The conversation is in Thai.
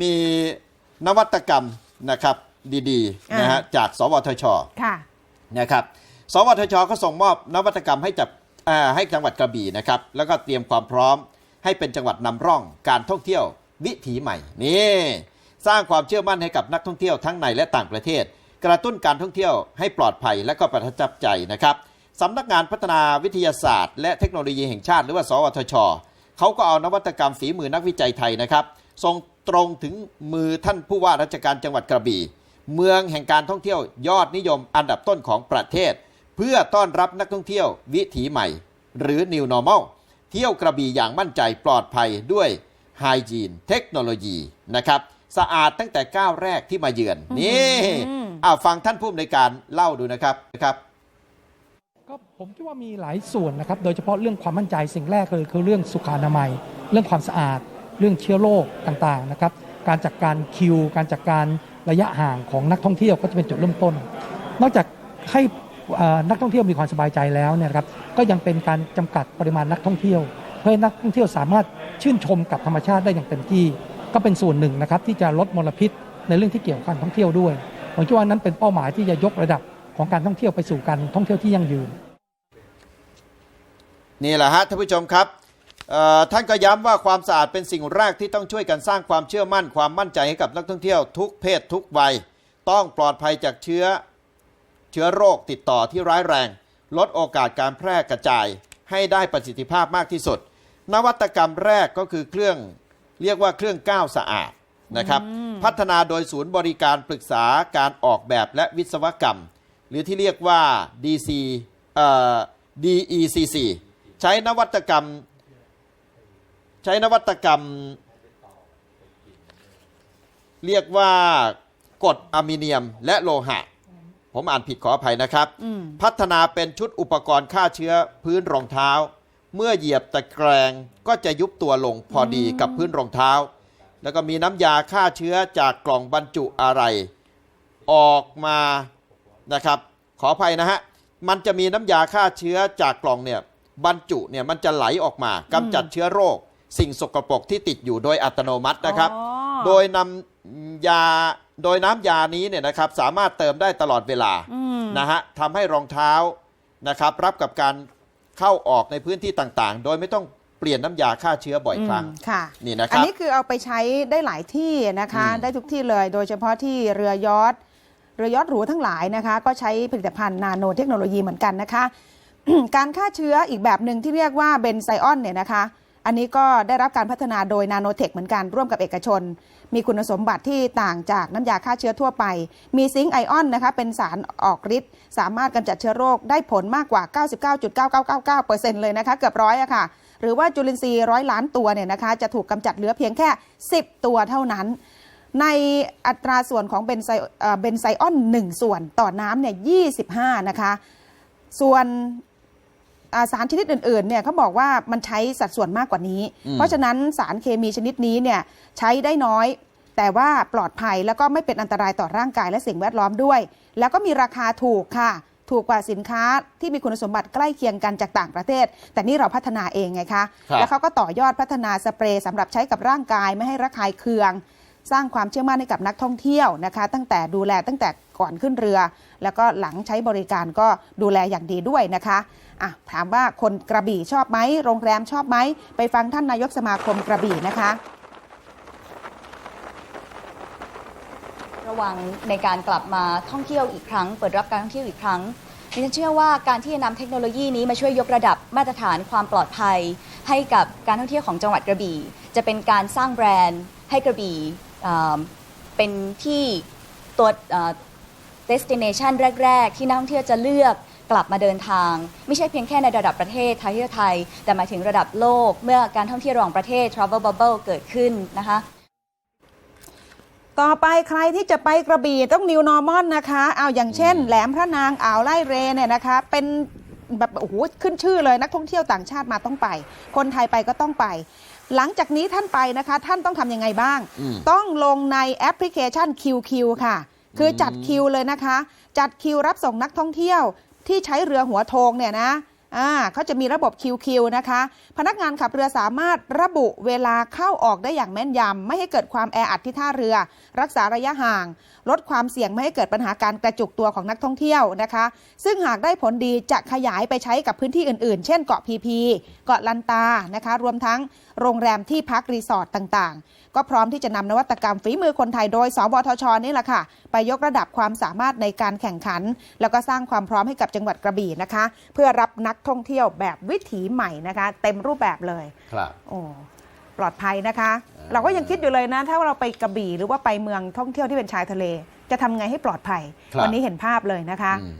มีนวัตกรรมนะครับดีๆนะฮะอ่าจากสวทชค่ะนะครับสวทชก็ส่งมอบนวัตกรรมให้จับอ่าให้จังหวัดกระบี่นะครับแล้วก็เตรียมความพร้อมให้เป็นจังหวัดนำร่องการท่องเที่ยววิถีใหม่นี่สร้างความเชื่อมั่นให้กับนักท่องเที่ยวทั้งในและต่างประเทศ กระตุ้นการท่องเที่ยวให้ปลอดภัยและก็ประทับใจนะครับสำนักงานพัฒนาวิทยาศาสตร์ และเทคโนโลยีแห่งชาติ หรือว่า สวทชเขาก็เอานวัตกรรมฝีมือนักวิจัยไทยนะครับส่ง ตรงถึงมือท่านผู้ว่าราชการจังหวัดกระบี่ เมืองแห่งการท่องเที่ยวยอดนิยมอันดับต้นของประเทศ เพื่อต้อนรับนักท่องเที่ยววิถีใหม่ หรือ New Normal เที่ยวกระบี่อย่างมั่นใจปลอดภัยด้วยไฮจีนเทคโนโลยีนะครับสะอาดตั้งแต่ก้าวแรกที่มาเยือน นี่อืมอ่าฟังท่านผู้อำนวยการเล่าดูนะครับนะครับก็ผมคิดว่ามีหลายส่วนนะครับ โดยเฉพาะเรื่องความมั่นใจสิ่งแรกเลยคือเรื่องสุขอนามัย เรื่องความสะอาด เรื่องเชื้อโรคต่างๆนะครับ การจัดการคิว การจัดการระยะห่างของนักท่องเที่ยวก็จะเป็นจุดเริ่มต้น นอกจากให้นักท่องเที่ยวมีความสบายใจแล้วเนี่ยครับก็ยังเป็นการจำกัดปริมาณนักท่องเที่ยว เพื่อให้นักท่องเที่ยวสามารถชื่นชมกับธรรมชาติได้อย่างเต็มที่ ก็เป็นส่วนหนึ่งนะครับที่จะลดมลพิษในเรื่องที่เกี่ยวกับการท่องเที่ยวด้วยผมคิดว่านั้นเป็นเป้าหมายที่จะยกระดับของการท่องเที่ยวไปสู่การท่องเที่ยวที่ยั่งยืนนี่แหละฮะท่านผู้ชมครับ ท่านก็ย้ำว่าความสะอาดเป็นสิ่งแรกที่ต้องช่วยกันสร้างความเชื่อมั่นความมั่นใจให้กับนักท่องเที่ยวทุกเพศทุกวัย ต้องปลอดภัยจากเชื้อเชื้อโรคติดต่อที่ร้ายแรง ลดโอกาสการแพร่กระจายให้ได้ประสิทธิภาพมากที่สุด นวัตกรรมแรกก็คือเครื่องเรียกว่าเครื่องก้าวสะอาดนะครับ พัฒนาโดยศูนย์บริการปรึกษาการออกแบบและวิศวกรรม หรือที่เรียกว่า DC เอ่อ DECC ใช้นวัตกรรม ใช้นวัตกรรม เรียกว่ากรดอะมิเนียมและโลหะ ผมอ่านผิดขออภัยนะครับอืมพัฒนาเป็นชุดอุปกรณ์ฆ่าเชื้อพื้นรองเท้า เมื่อเหยียบตะแกรงก็จะยุบตัวลงพอดีกับพื้นรองเท้า แล้วก็มีน้ำยาฆ่าเชื้อจากกล่องบรรจุอะไร ออกมานะครับขออภัยนะฮะ มันจะมีน้ำยาฆ่าเชื้อจากกล่องเนี่ยบรรจุเนี่ยมันจะไหลออกมากำจัดเชื้อโรค สิ่งสกปรกที่ติดอยู่โดยอัตโนมัตินะครับ อ๋อ โดยนำยาโดยน้ำยานี้เนี่ยนะครับสามารถเติมได้ตลอดเวลา อืม นะฮะทำให้รองเท้านะครับรับกับการเข้าออกในพื้นที่ต่างๆ โดยไม่ต้องเปลี่ยนน้ำยาฆ่าเชื้อบ่อยครั้งอืมค่ะ นี่นะคอันรับ นี้คือเอาไปใช้ได้หลายที่นะคะ อืม ได้ทุกที่เลย โดยเฉพาะที่เรือยอทเรือยอทหรูทั้งหลายนะคะ ก็ใช้ผลิตภัณฑ์นาโนเทคโนโลยีเหมือนกันนะคะ การฆ่าเชื้ออีกแบบหนึ่งที่เรียกว่าเบนไซออนเนี่ยนะคะ อันนี้ก็ได้รับการพัฒนาโดยนาโนเทคเหมือนกันร่วมกับเอกชน มีคุณสมบัติที่ต่างจากน้ำยาฆ่าเชื้อทั่วไป มีซิงค์ไอออนนะคะเป็นสารออกฤทธิ์สามารถกำจัดเชื้อโรคได้ผลมากกว่า 99.9999%เลยนะคะเกือบร้อยอะค่ะหรือว่าจุลินทรีย์ร้อยล้านตัวเนี่ยนะคะจะถูกกำจัดเหลือเพียงแค่ 10 ตัวเท่านั้น ในอัตราส่วนของเบนไซเอ่อเบนไซออน 1 ส่วนต่อน้ำเนี่ย25 นะคะ ส่วน สารชนิดอื่นๆเนี่ยเขาบอกว่ามันใช้สัดส่วนมากกว่านี้อืมเพราะฉะนั้นสารเคมีชนิดนี้เนี่ยใช้ได้น้อย แต่ว่าปลอดภัยแล้วก็ไม่เป็นอันตรายต่อร่างกายและสิ่งแวดล้อมด้วย แล้วก็มีราคาถูกค่ะ ถูกกว่าสินค้าที่มีคุณสมบัติใกล้เคียงกันจากต่างประเทศ แต่นี่เราพัฒนาเองไงคะครับแล้วเขาก็ต่อยอดพัฒนาสเปรย์สำหรับใช้กับร่างกายไม่ให้ระคายเคือง สร้างความเชื่อมั่นให้กับนักท่องเที่ยวนะคะ ตั้งแต่ดูแลตั้งแต่ก่อนขึ้นเรือ แล้วก็หลังใช้บริการก็ดูแลอย่างดีด้วยนะคะอะถามว่าคนกระบี่ชอบไหมโรงแรมชอบไหมไปฟังท่านนายกสมาคมกระบี่นะคะระวังในการกลับมาท่องเที่ยวอีกครั้ง เปิดรับการท่องเที่ยวอีกครั้งดิฉันเชื่อว่าการที่จะนำเทคโนโลยีนี้มาช่วยยกระดับมาตรฐานความปลอดภัย ให้กับการท่องเที่ยวของจังหวัดกระบี่ จะเป็นการสร้างแบรนด์ให้กระบี่ เป็นที่ตัวอ่า destination แรก ๆ ที่นักท่องเที่ยวจะเลือกกลับมาเดินทาง ไม่ใช่เพียงแค่ในระดับประเทศไทยที่ไทย แต่หมายถึงระดับโลก เมื่อการท่องเที่ยวระหว่างประเทศ travel bubble เกิดขึ้นนะคะต่อไปใครที่จะไปกระบี่ต้อง New Normal นะคะเอาอย่างเช่น แหลมพระนางอ่าวไล่เรเนี่ยนะคะ เป็นแบบโอ้โหขึ้นชื่อเลยนักท่องเที่ยวต่างชาติมาต้องไป คนไทยไปก็ต้องไป หลังจากนี้ท่านไปนะคะ ท่านต้องทำยังไงบ้าง อืม ต้องลงในแอปพลิเคชัน QQ ค่ะ คือมจัดคิวเลยนะคะ จัดคิวรับส่งนักท่องเที่ยวที่ใช้เรือหัวโทงเนี่ยนะ อ่าเขาจะมีระบบ QQ นะคะ พนักงานขับเรือสามารถระบุเวลาเข้าออกได้อย่างแม่นยำ ไม่ให้เกิดความแออัดที่ท่าเรือ รักษาระยะห่าง ลดความเสี่ยงไม่ให้เกิดปัญหาการกระจุกตัวของนักท่องเที่ยวนะคะ ซึ่งหากได้ผลดีจะขยายไปใช้กับพื้นที่อื่นๆ เช่นเกาะพีพีเกาะลันตานะคะ รวมทั้งโรงแรมที่พักรีสอร์ทต่างๆ ก็พร้อมที่จะนำนวัตกรรมฝีมือคนไทยโดย สวทชนี่แหละค่ะ ไปยกระดับความสามารถในการแข่งขัน แล้วก็สร้างความพร้อมให้กับจังหวัดกระบี่นะคะ เพื่อรับนักท่องเที่ยวแบบวิถีใหม่นะคะ เต็มรูปแบบเลยครับโอ้ปลอดภัยนะคะอ่าเราก็ยังคิดอยู่เลยนะ ถ้าเราไปกระบี่หรือว่าไปเมืองท่องเที่ยวที่เป็นชายทะเล จะทำไงให้ปลอดภัยวันนี้เห็นภาพเลยนะคะ อืม